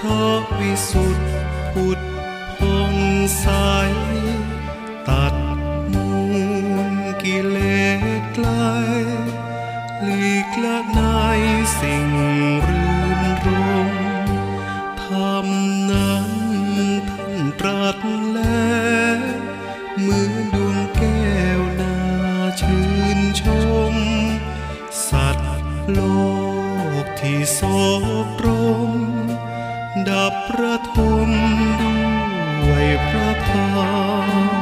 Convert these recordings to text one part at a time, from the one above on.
พุทธพงใสตัดมูลกิเลสไกลหลีกละในสิ่งรื่นรมธรรมนั้นท่านตรัสแล้วเหมือนดวงแก้วนาชื่นชม สัตว์โลกที่โศกรม ดับประทมด้วยพระธร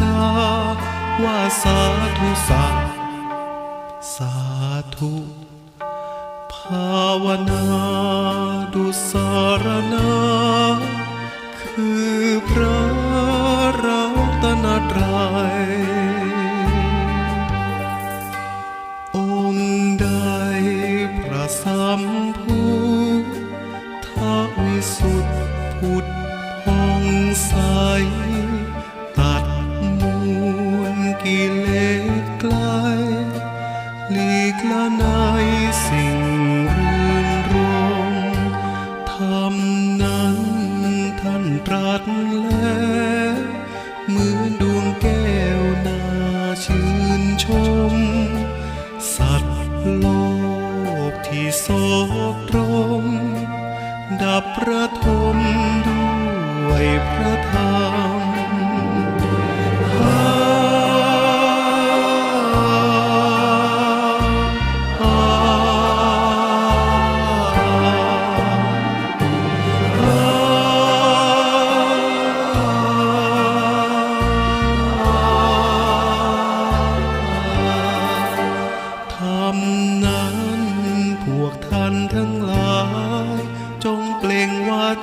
จาว่าสาธุสัพสาธุ ภาวนาดุสารณาคือพระรัตนตรัยองค์ใดพระสัมพุทธวิสุทธพุทธพองใสตัดมูล กิเลสไกลหลีกละในสิ่งรื่นรมธรรมนั้นท่านตรัสแล้วเหมือนดวงแก้วนาชื่นชม สัตว์โลกที่โศกตรม ดับประทมด้วยพระธรรม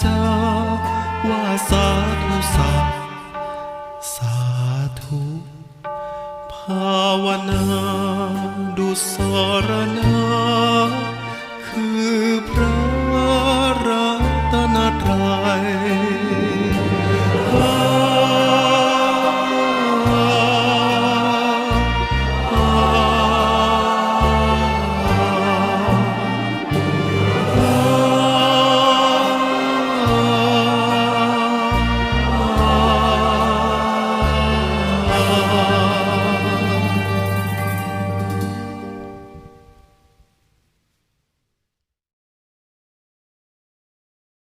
จาว่าสาธุสาสาธุภาวนาดุสรณา